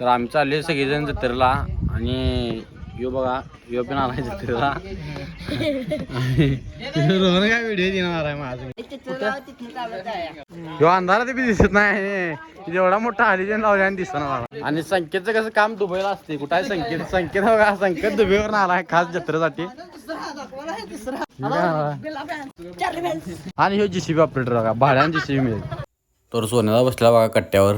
तर आम्ही चालले सगळेजण जत्रेला आणि यो बघा यो पण आलाय जत्रेला. रोहन काय व्हिडिओ देणार आहे माझं? ह्यो अंधारात बी दिसत नाही. जेवढा मोठा हरिजन लावले आणि दिसणार मला. आणि संकेतचं कसं काम दुबईला असते कुठं आहे संकेत? संकेत बघा संकेत दुबईवर आलाय खास जत्रेसाठी. आणि ह्यो जीसीबी ऑपरेटर बघा भाड्याने जीसीबी मिळेल. तर सोन्याला बसला बघा कट्ट्यावर.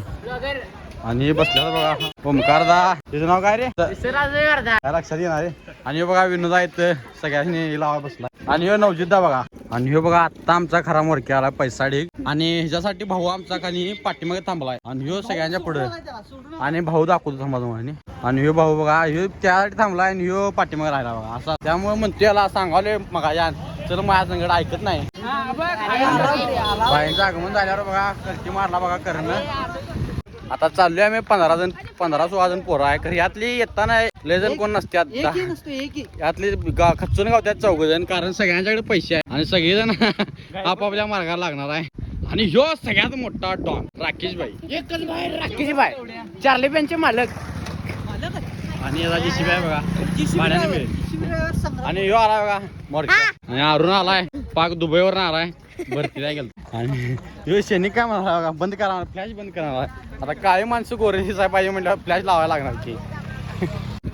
आणि हे बसलेला बघा. ओमकार दा त्याचं नाव काय रे? काय लक्षात येणार रे आणि बघा विनोदा इथं सगळ्यांनी लावा बसला आणि ह्यो नवजिद्दा बघा. आणि ह्यो बघा आता आमचा खरा मोरके आला पैसा ढीक आणि ह्याच्यासाठी भाऊ आमचा खाली पाठीमागे थांबलाय. आणि ह्यो सगळ्यांच्या पुढे. आणि भाऊ दाखवतो थांबा तुम्हाला. आणि ह्यो भाऊ बघा ह्यो त्यासाठी थांबलाय आणि ह्यो पाठीमागे राहिला बघा. असा. त्यामुळे म्हणतो याला सांगावले मग चल माझ्या संगड ऐकत नाही. बाईंचं आगमन झाल्यावर बघा कलटी मारला बघा करणं. आता चाललोय आम्ही पंधरा जण पंधरा सोळा जण पोरं आहे. खरं यातली येताना लय जण कोण नसतात. यातली गा खचून गावतात चौघ जण कारण सगळ्यांच्याकडे पैसे आहे आणि सगळेजण आपापल्या मार्गाला लागणार आहे. आणि ह्यो सगळ्यात मोठा डॉन राकेश भाई एकच भाई राकेश भाई चार्ली पेनचे मालक. आणि याचा आहे बघा. भाड्याने मिळेल. आणि ह्यो आलाय बघा मोरक्या आणि अरुण आलाय. पाक दुबईवर आलाय भरतीला गेलो आणि ह्यो शेणी काय म्हणाला बघा बंद करा फ्लॅश बंद करणार आता काळी माणसं गोरे दिसाय पाहिजे म्हटलं फ्लॅश लावायला लागणार की.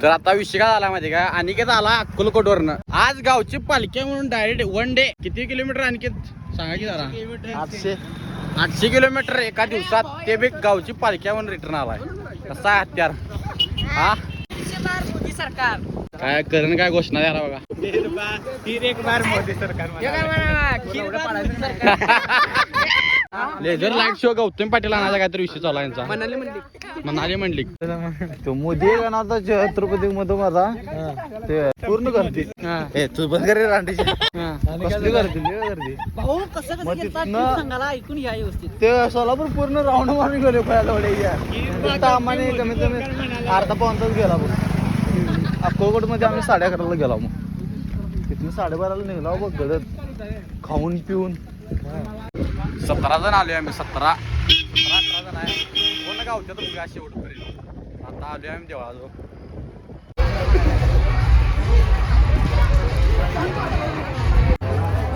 तर आता विषय काय झाला माहिती का? अनिकेत आला अक्कलकोटवरनं. आज गावची पालखी म्हणून डायरेक्ट वन डे किती किलोमीटर अनिकेत? सांगा की जरा. आठशे. आठशे किलोमीटर एका दिवसात ते बी गावची पालखी आहे म्हणून रिटर्न आलाय. कसा आहे हत्यार? हा? मोदी सरकार. काय करण काय घोषणा द्यायला बघा. फिर एक बार मोदी सरकार laser light show Gautam Patil आणायचा काहीतरी विषय चालू यांचा. मनाली म्हणली मनाली म्हणली तो मोदी छत्रपती मध्ये माझा? ते पूर्ण गर्दी ए तू बंद करे रांडीची. कसली गर्दी भाऊ कसं मग तिथनं- ऐकून घ्या व्यवस्थित. ते सोलापूर पूर्ण राऊंड मारून गेले आम्हाला कमीत कमी अर्धा पाऊन तास गेला बघ. अक्कलकोटमध्ये आम्ही साडे अकराला गेला मग तिथून साडेबाराला निघला बघ गडद खाऊन पिऊन. सतरा जण आलोय आम्ही सतरा. सतरा अठरा जण आहे. पूर्ण गावच्या तर बघा शेवटपर्यंत आता आलोय आम्ही देवळाजवळ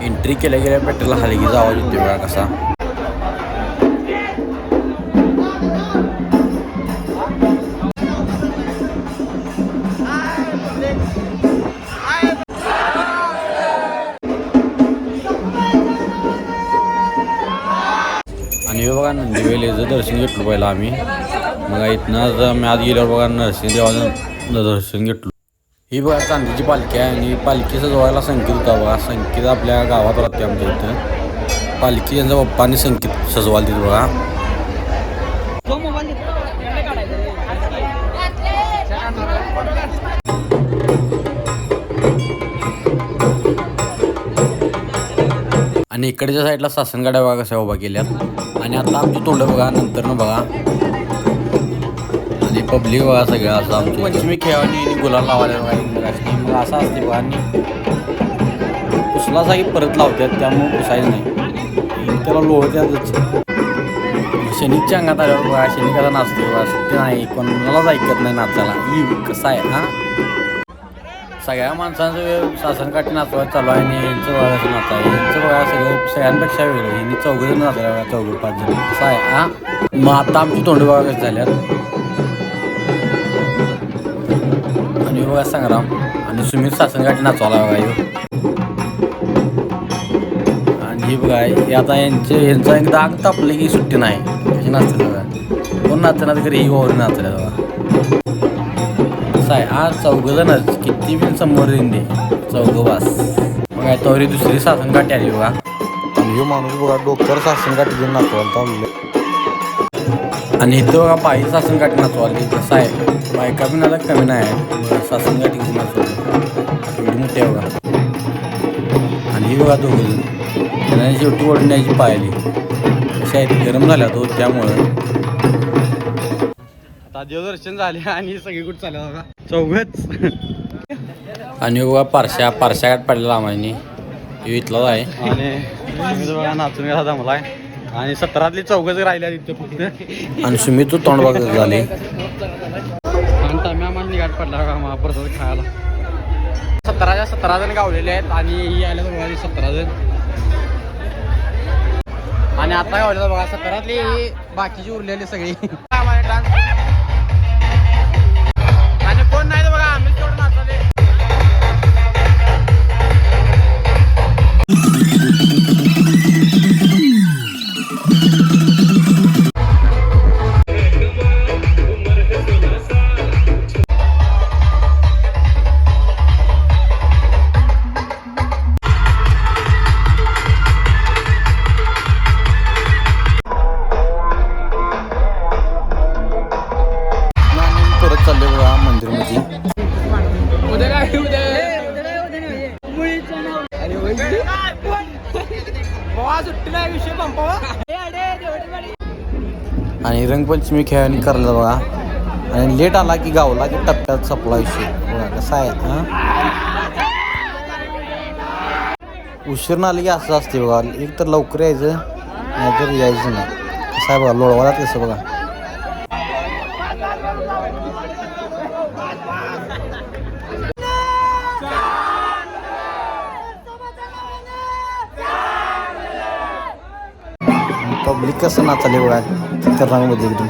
एंट्री केल्या गेल्या पेट्रोलला हलगीचा आवाज येतो बघा कसा. बघा दर्शन घेतलं पहिलं आम्ही. मग इथनं आज आम्ही आज गेल्यावर बघा नरसिंह देवाचं दर्शन घेतलं. ही बघा चांदीची पालखी आहे आणि पालखी सजवायला संकेत होता बघा. संकेत आपल्या गावात राहते आमच्या इथं. पालखी यांचा पप्पांनी संकेत सजवाल तिथं बघा. आणि इकडच्या साईडला सासनगाड्या बघा कशा उभा केल्यात. आणि आता आमची तोंड बघा नंतर न बघा. आणि पब्लिक बघा सगळं असं आमची. पंचमी खेळानी गुलाल लावायला बघा इंग्रजी मग असं असते बघा आणि पुसला साई परत लावतात त्यामुळे पुसायचं नाही. त्याला लोळत्यातच. शनिकच्या अंगात आल्यावर बघा शनिक आता नाचते बघा. सुट्टी नाही कोणालाच ऐकत नाही नाचायला. ही कसं आहे हा? सगळ्या माणसांचं शासन शासनकाठी नाचवायचं चालू आहे आणि यांचं बघा कसं आहे. यांचं बघा सगळं सगळ्यांपेक्षा वेगळं. यांनी चौघ जण नाचले बघा चौघ पाच जण. असं आहे. हा? मग आता आमची तोंड बघा कशी झाल्यात. आणि बघा संग्राम. आणि सुमित शासनकाठी नाचवायला बघा आणि हे बघा हे आता यांचे यांचा एकदा आग तापले की सुट्टी नाही. कशी नाचते बघा. कोण नाचते ना घरी ही ओरी नाचले बघा. कसं आहे. आज चौघजणच. किती बिन समोर येईन दे. चौघ बास मग आहे तवरी दुसरी सासन काठी आली बघा. आणि ह्यो माणूस बघा डोक्यावर शासन काठी घेऊन नाचवाल आणि इथं बघा बाई सासन काठी नाचवाली. कसं आहे? बायका बिन आता कमी नाही आहे सासन काठी घेऊन नाचवली. एवढी मोठी आहे बघा. आणि ही बघा दोघं. त्यांना शेवटी ओढण्याची पाहिली. कशी आहे गरम झाल्या तो त्यामुळं. आता देवदर्शन झाले आणि सगळी कुठं चालल्या बघा. चौघच. आणि बघा पारशा पारशा गाठ पडलेला आम्हाला इथलाच आहे. आणि बघा नाचून गेला दमलाय आणि सतरातली चौघच राहिल्या तिथे फक्त. आणि सुमित तोंड बघत झाले. आणि ताम्या निघाट पडला का महाप्रसाद खायला. सतराच्या सतरा जण गावलेले आहेत आणि तर बघा सतरा जण आणि आता गावले बघा सतरातली बाकीची उरलेली सगळी. रंगपंचमी खेळाने करायला बघा. आणि लेट आला की गावला की टप्प्यात सप्लाय बघा कसा आहे हां? उशीर आलं की असं असते बघा. एक तर लवकर यायचं नाहीतर यायचं नाही. कसं आहे बघा लोळवाला कसं बघा. पब्लिक कसं नाचाले बघा तर रंगमध्ये एकदम.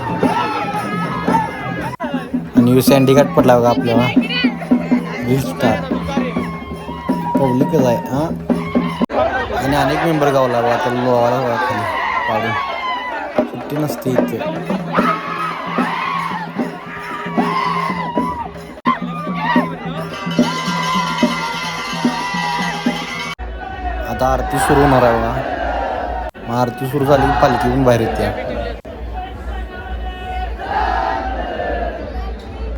आणि यू सँडी घाट पडला बघा आपल्याला रील स्टार पब्लिकच आहे हां? आणि अनेक मेंबर गावला बघा तर लोवाला बघा खाली. पाडून. सुट्टी नसते इथे. आता आरती सुरू होणार आहे बघा. मग आरती सुरू झाली की पालखी पण बाहेर येते.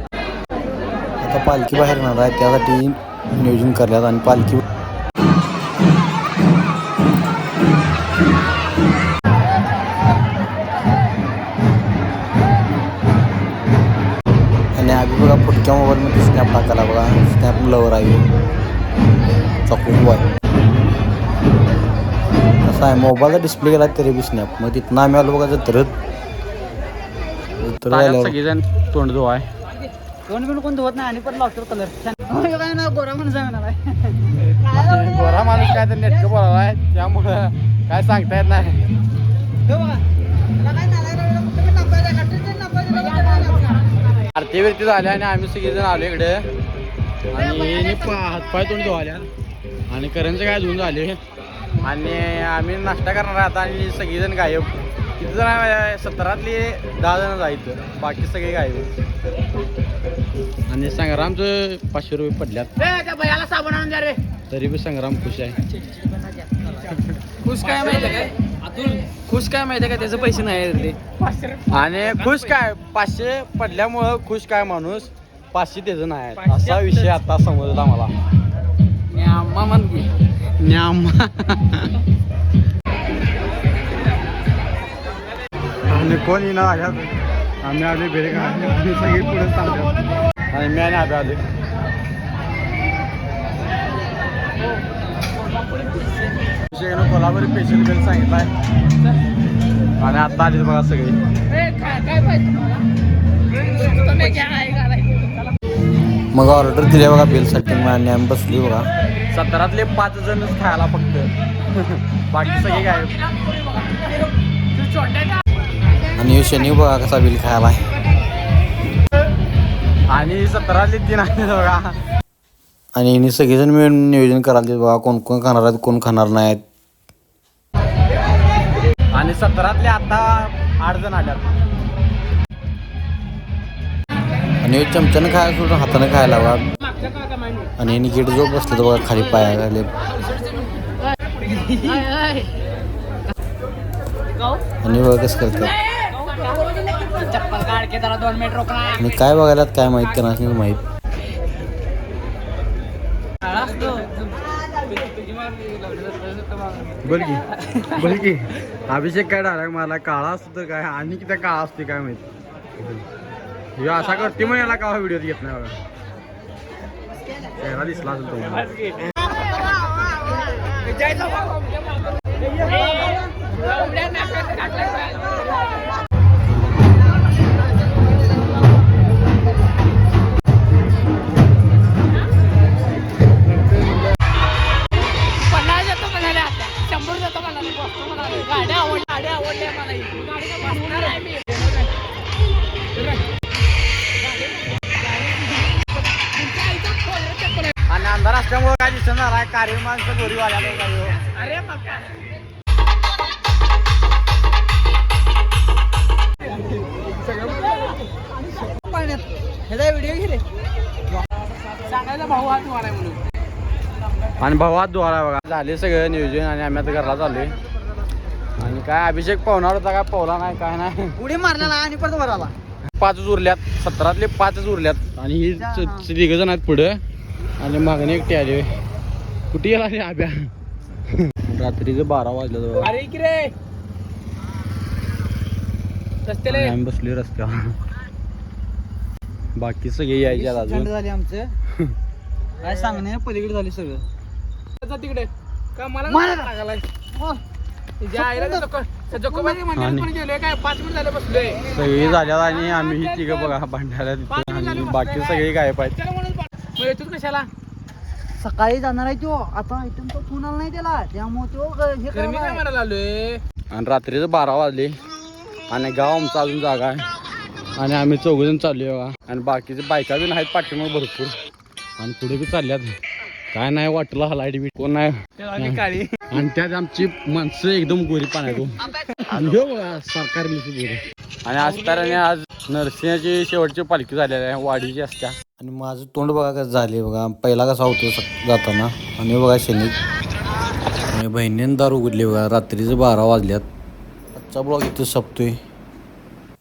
आता पालखी बाहेर येणार आहे त्यासाठी नियोजन करण्यात आणि पालखी मोबाईलचा डिस्प्ले गेला तरी बी स्नॅप मग तिथनं आम्ही आलो बघा जत्रत. सगळेजण तोंड जो आहे कोण कोण कोण धुवत नाही आणि पण लावतो कलर काय ना गोरा गोरा माणूस काय तर नेटकं आहे त्यामुळं काय सांगता येत नाही. हे. आरती बिरती झाल्या आणि आम्ही सगळेजण आलो इकडे. आणि हातपाय तोंड धुवाल्या आणि करंज काय धुवून झाले? आणि आम्ही नाश्ता करणार आता आणि सगळेजण गायब. किती जण? सतरातली दहा जण जायचं बाकी सगळे गायब. आणि संग्रामचं पाचशे रुपये पडल्यात. तरी बी संग्राम खुश आहे. खुश काय माहिती काय? खुश काय माहिती काय? त्याचे पैसे नाही आणि खुश काय? पाचशे पडल्यामुळं खुश काय माणूस? पाचशे त्याचं नाही. असा विषय आता समजला मला. की न्याम आणि कोण येणार आल्यात आम्ही बेरे का आम्ही सगळे पुढे सांगतात आणि मी आणि आबे आले. विषयानं कोल्हापुरी स्पेशल बेल सांगितलाय. आणि आता आले बघा सगळे. मग ऑर्डर दिली बघा बिलसाठी मग आणि आम्ही बसली बघा. सतरातले पाच जणच खायला फक्त. बाकी सगळे काय? आणि शनी बघा कसा बिल खायला आणि सतरातले तीन आहे बघा. आणि सगळेजण मिळून नियोजन करायला बघा कोण कोण खाणार आहेत कोण खाणार नाहीत. आणि सतरातले आता आठ जण आल्यात. आणि चमच्यानं खायला सोडून हातानं खायला बघा. आणि यांनी गेट जो बसलं तर बघा खाली पाया आले. आणि बघा कसं करतात. आणि काय बघायला काय माहीत त्यांना नाही माहीत. काळा की की. अभिषेक काय डायरेक्ट मला काळा असतो तर काय? आणि किती काळा असते काय माहीत? असा करते मग याला का व्हिडिओ घेत नाही बघा. चेहरा दिसला असेल तुम्हाला कार्य माणसं. अरे बाप्पा ह्याचा व्हिडिओ भाऊ हात म्हणून. आणि भावात दुवारा बघा. झाले सगळं नियोजन आणि आम्ही आता घरला चाललोय. आणि काय अभिषेक पावणार होता काय पावला नाही काय नाही. उडी मारलेला आणि परत वर आला पाचच उरल्यात सतरातले पाचच उरल्यात. आणि ही तिघ जण आहेत पुढे. आणि मागणी एकटी आली कुठे गेला रे आब्या रात्रीचे बारा वाजले जवळ. अरे की रे. रस्त्याला. आम्ही बसलोय रस्त्यावर. बाकी सगळे यायचे अजून. झाली आमचं. काय सांगणे पलीकडे झाली सगळं. तिकडे. का मला लागायलाय. हो. सगळी झाल्यात आणि आम्ही ही तिघं बघा भांड्याला बाकी सगळे गायब आहेत. कशाला? सकाळी जाणार आहे तो. आता इथून तो फोन आला नाही त्याला त्यामुळे तो हे तर मी काय करणार. म्हणायला आलोय आणि रात्रीचं बारा वाजले. आणि गाव आमचं अजून जागा आहे. आणि आम्ही चौघजण चाललोय बघा. आणि बाकीचे बायका बी नाहीत पाठीमाग भरपूर. आणि पुढे बी चालल्यात. काय नाही वाटलं हा लाइट बीट. कोण नाही. काळी. आणि त्यात आमची माणसं एकदम गोरी पाण्यातून. आणि ह्यो बघा सरकारी लिहितो गोरी आणि आज तर आणि आज नरसिंहाची शेवटची पालखी झालेली आहे वाडीची असत्या. आणि माझं तोंड बघा कसं झाले बघा. पहिला कसा होतो जाताना. आणि बघा शनीत आणि बहिणीने दार उघडली बघा. रात्रीचे बारा वाजल्यात. आजचा ब्लॉग इथं संपतोय.